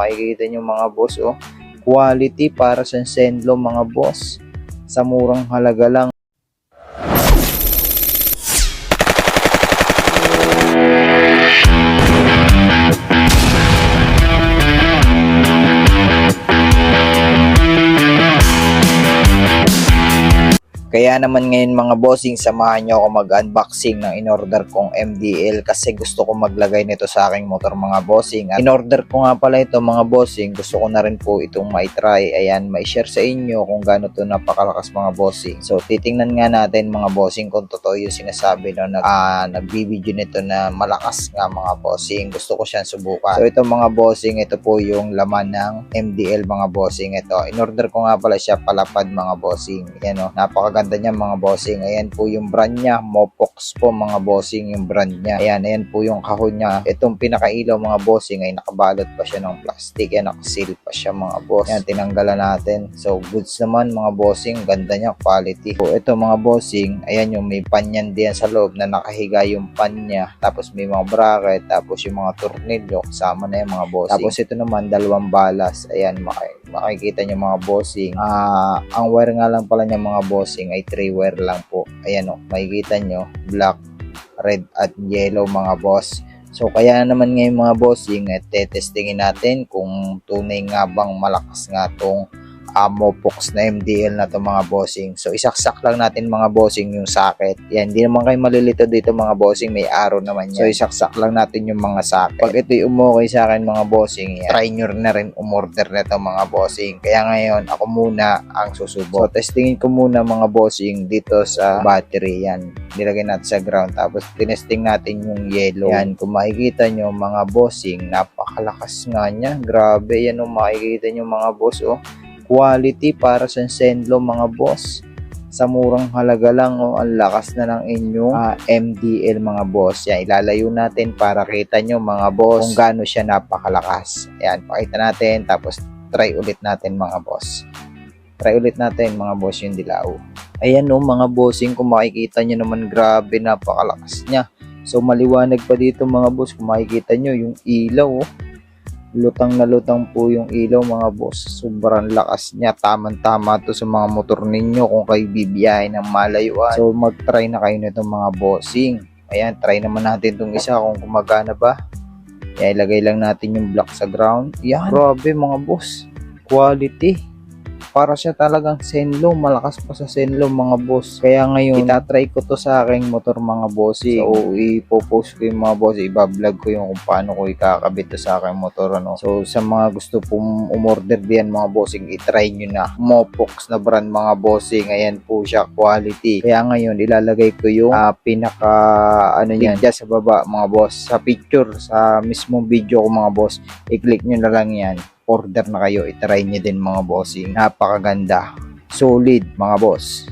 Makikita nyo mga boss, oh. Quality para sa Senlo mga boss. Sa murang halaga lang. Kaya naman ngayon mga bossing, samahan nyo ako mag-unboxing ng in-order kong MDL kasi gusto ko maglagay nito sa aking motor mga bossing. In-order ko nga pala ito mga bossing, gusto ko na rin po itong mai-try. Ayan, mai-share sa inyo kung gaano to napakalakas mga bossing. So titingnan nga natin mga bossing kung totoo yung sinasabi no, na ah, nagbibideo nito na malakas nga mga bossing. Gusto ko siyang subukan. So ito mga bossing, ito po yung laman ng MDL mga bossing. Ito, in-order ko nga pala siya palapad mga bossing. Ayan o, napakaganda niya mga bossing. Ayan po yung brand niya, Mopox po mga bossing yung brand niya. Ayan, ayan po yung kahon niya. Itong pinakailaw mga bossing ay nakabalot pa siya ng plastic. Ayan, nakasil pa siya mga boss. Ayan, tinanggalan natin. So, goods naman mga bossing. Ganda niya, quality. So, ito mga bossing, ayan yung may panyan diyan sa loob na nakahiga yung pan niya. Tapos may mga bracket, tapos yung mga tornilyo, kasama na yung mga bossing. Tapos ito naman, dalawang balas. Ayan, maki- makikita niyo mga bossing. Ah, ang wire nga lang pala niya mga bossing ay 3 wire lang po. Ayan o, makikita nyo, black, red at yellow mga boss. So kaya naman ngayon mga bossing, eh, tetestingin natin kung tunay nga bang malakas nga tong Amo Pox na MDL na to mga bossing. So isaksak lang natin mga bossing yung socket. Yan, hindi naman kayo malilito dito mga bossing, may arrow naman yan. So isaksak lang natin yung mga socket. Pag ito'y umukay sa akin mga bossing, yan, try nyo na rin umorder na to mga bossing. Kaya ngayon, ako muna ang susubok. So testingin ko muna mga bossing dito sa battery yan. Nilagay natin sa ground. Tapos tinesting natin yung yellow. Yan, kung makikita nyo mga bossing, napakalakas nga niya. Grabe, yan yung makikita nyo mga boss oh quality para sa Senlo mga boss. Sa murang halaga lang, oh, ang lakas na ng inyong ah, MDL mga boss. Yan, ilalayo natin para kita nyo mga boss kung gaano siya napakalakas. Yan, pakita natin tapos try ulit natin mga boss. Try ulit natin mga boss yung dilaw. Ayan oh, mga bossing, kung makikita nyo naman grabe napakalakas niya. So maliwanag pa dito mga boss, kung makikita nyo yung ilaw oh lutang na lutang po yung ilaw mga boss. Sobrang lakas niya. Tamang tama to sa mga motor ninyo kung kayo bibiyahe ng malayuan. So mag try na kayo nito mga bossing. Ayan try naman natin tong isa kung gumagana ba. Ayan, ilagay lang natin yung block sa ground. Yan grabe mga boss. Quality para siya talagang Senlo, malakas pa sa Senlo mga boss. Kaya ngayon, itatry ko to sa aking motor mga bossy. So, ipopost ko yung mga boss, ibablog ko yung kung paano ko ikakabit to sa aking motor. Ano. So, sa mga gusto pong umorder diyan mga bossing, itry nyo na. Mopox na brand mga bossing. Ayan po siya, quality. Kaya ngayon, ilalagay ko yung ah, pinaka, ano yan, dyan sa baba mga boss. Sa picture, sa mismong video ko mga boss, i-click nyo na lang yan order na kayo, itry nyo din mga bossing. Napakaganda. Solid mga boss.